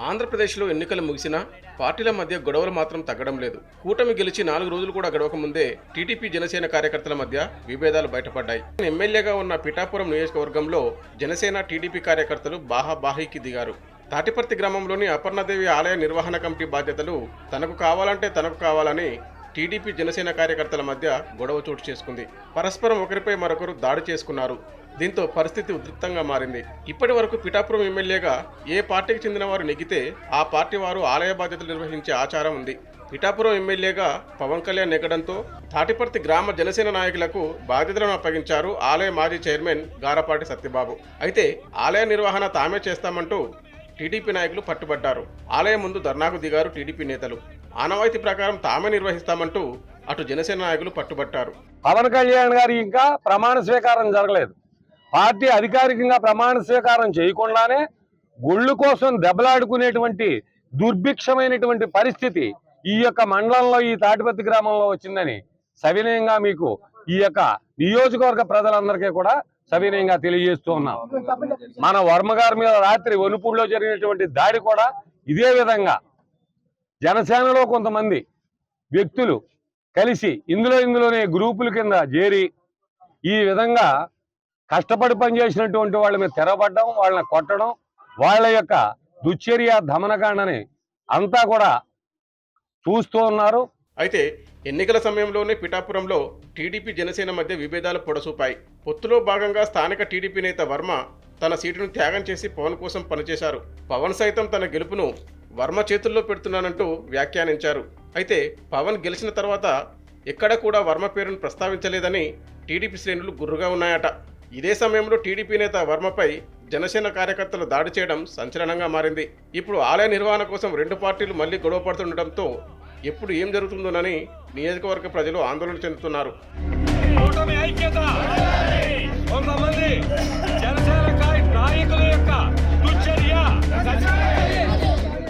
ఆంధ్రప్రదేశ్లో ఎన్నికలు ముగిసినా పార్టీల మధ్య గొడవలు మాత్రం తగ్గడం లేదు. కూటమి గెలిచి నాలుగు రోజులు కూడా గడవక ముందే టీడీపీ జనసేన కార్యకర్తల మధ్య విభేదాలు బయటపడ్డాయి. ఎమ్మెల్యేగా ఉన్న పిఠాపురం నియోజకవర్గంలో జనసేన టీడీపీ కార్యకర్తలు బాహాబాహీకి దిగారు. తాటిపర్తి గ్రామంలోని అపర్ణదేవి ఆలయ నిర్వహణ కమిటీ బాధ్యతలు తనకు కావాలంటే తనకు కావాలని టీడీపీ జనసేన కార్యకర్తల మధ్య గొడవ చోటు చేసుకుంది. పరస్పరం ఒకరిపై మరొకరు దాడి చేసుకున్నారు. దీంతో పరిస్థితి ఉద్రిక్తంగా మారింది. ఇప్పటి వరకు పిఠాపురం ఎమ్మెల్యేగా ఏ పార్టీకి చెందిన వారు నెగితే ఆ పార్టీ వారు ఆలయ బాధ్యతలు నిర్వహించే ఆచారం ఉంది. పిఠాపురం ఎమ్మెల్యేగా పవన్ కళ్యాణ్ నెగ్గడంతో తాటిపర్తి గ్రామ జనసేన నాయకులకు బాధ్యతలను అప్పగించారు ఆలయ మాజీ చైర్మన్ గారపాటి సత్యబాబు. అయితే ఆలయ నిర్వహణ తామే చేస్తామంటూ టీడీపీ నాయకులు పట్టుబడ్డారు. ఆలయం ముందు ధర్నాకు దిగారు టీడీపీ నేతలు. ఆనవాయితీ ప్రకారం తామే నిర్వహిస్తామంటూ అటు జనసేన నాయకులు పట్టుబట్టారు. పవన్ కళ్యాణ్ గారి ఇంకా ప్రమాణ స్వీకారం జరగలేదు. పార్టీ అధికారికంగా ప్రమాణ స్వీకారం చేయకుండానే గుళ్ళు కోసం దెబ్బలాడుకునేటువంటి దుర్భిక్షమైనటువంటి పరిస్థితి ఈ యొక్క మండలంలో ఈ తాటిపత్తి గ్రామంలో వచ్చిందని సవినయంగా మీకు ఈ యొక్క నియోజకవర్గ ప్రజలందరికీ కూడా సవినయంగా తెలియజేస్తూ ఉన్నాం. మన వర్మ గారి మీద రాత్రి వనుపూడిలో జరిగినటువంటి దాడి కూడా ఇదే విధంగా జనసేనలో కొంతమంది వ్యక్తులు కలిసి ఇందులో ఇందులోనే గ్రూపుల కింద చేరి ఈ విధంగా కష్టపడి పనిచేసినటువంటి వాళ్ళ మీద తెరబడ్డం వాళ్ళని కొట్టడం వాళ్ళ యొక్క దుశ్చర్య దమనకాండని అంతా కూడా చూస్తూ ఉన్నారు. అయితే ఎన్నికల సమయంలోనే పిఠాపురంలో టీడీపీ జనసేన మధ్య విభేదాలు పొడసూపాయి. పొత్తులో భాగంగా స్థానిక టీడీపీ నేత వర్మ తన సీటును త్యాగం చేసి పవన్ కోసం పనిచేశారు. పవన్ సైతం తన గెలుపును వర్మ చేతుల్లో పెడుతున్నానంటూ వ్యాఖ్యానించారు. అయితే పవన్ గెలిచిన తర్వాత ఎక్కడ కూడా వర్మ పేరును ప్రస్తావించలేదని టీడీపీ శ్రేణులు గుర్రుగా ఉన్నాయట. ఇదే సమయంలో టీడీపీ నేత వర్మపై జనసేన కార్యకర్తలు దాడి చేయడం సంచలనంగా మారింది. ఇప్పుడు ఆలయ నిర్వహణ కోసం రెండు పార్టీలు మళ్ళీ గొడవ పడుతుండటంతో ఎప్పుడు ఏం జరుగుతుందోనని నియోజకవర్గ ప్రజలు ఆందోళన చెందుతున్నారు.